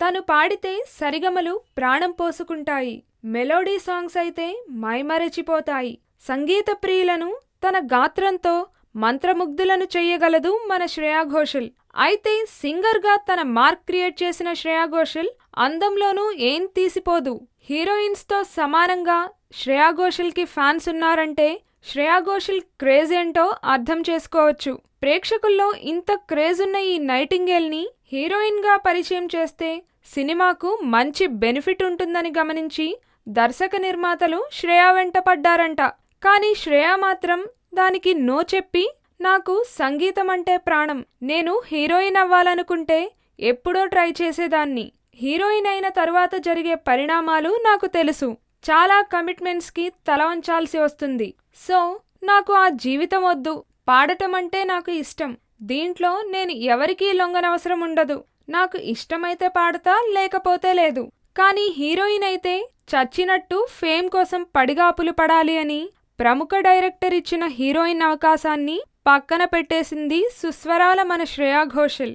తను పాడితే సరిగమలు ప్రాణం పోసుకుంటాయి. మెలోడీ సాంగ్స్ అయితే మైమరచిపోతాయి. సంగీత ప్రియులను తన గాత్రంతో మంత్రముగ్ధులను చెయ్యగలదు మన శ్రేయా ఘోషల్. అయితే సింగర్గా తన మార్క్ క్రియేట్ చేసిన శ్రేయా ఘోషల్ అందంలోనూ ఏం తీసిపోదు. హీరోయిన్స్తో సమానంగా శ్రేయా ఘోషల్కి ఫ్యాన్స్ ఉన్నారంటే శ్రేయా ఘోషల్ క్రేజ్ ఏంటో అర్థం చేసుకోవచ్చు. ప్రేక్షకుల్లో ఇంత క్రేజ్ ఉన్న ఈ నైటింగేల్ని హీరోయిన్గా పరిచయం చేస్తే సినిమాకు మంచి బెనిఫిట్ ఉంటుందని గమనించి దర్శక నిర్మాతలు శ్రేయా వెంట పడ్డారంట. కానీ శ్రేయా మాత్రం దానికి నో చెప్పి నాకు సంగీతం అంటే ప్రాణం. నేను హీరోయిన్ అవ్వాలనుకుంటే ఎప్పుడో ట్రై చేసేదాన్ని. హీరోయిన్ అయిన తరువాత జరిగే పరిణామాలు నాకు తెలుసు. చాలా కమిట్మెంట్స్కి తల వంచాల్సి వస్తుంది. సో నాకు ఆ జీవితం వద్దు. పాడటం అంటే నాకు ఇష్టం. దీంట్లో నేను ఎవరికీ లొంగనవసరం ఉండదు. నాకు ఇష్టమైతే పాడతా లేకపోతే లేదు. కానీ హీరోయిన్ అయితే చచ్చినట్టు ఫేమ్ కోసం పడిగాపులు పడాలి అని ప్రముఖ డైరెక్టర్ ఇచ్చిన హీరోయిన్ అవకాశాన్ని పక్కన పెట్టేసింది సుస్వరాల మన శ్రేయా ఘోషల్.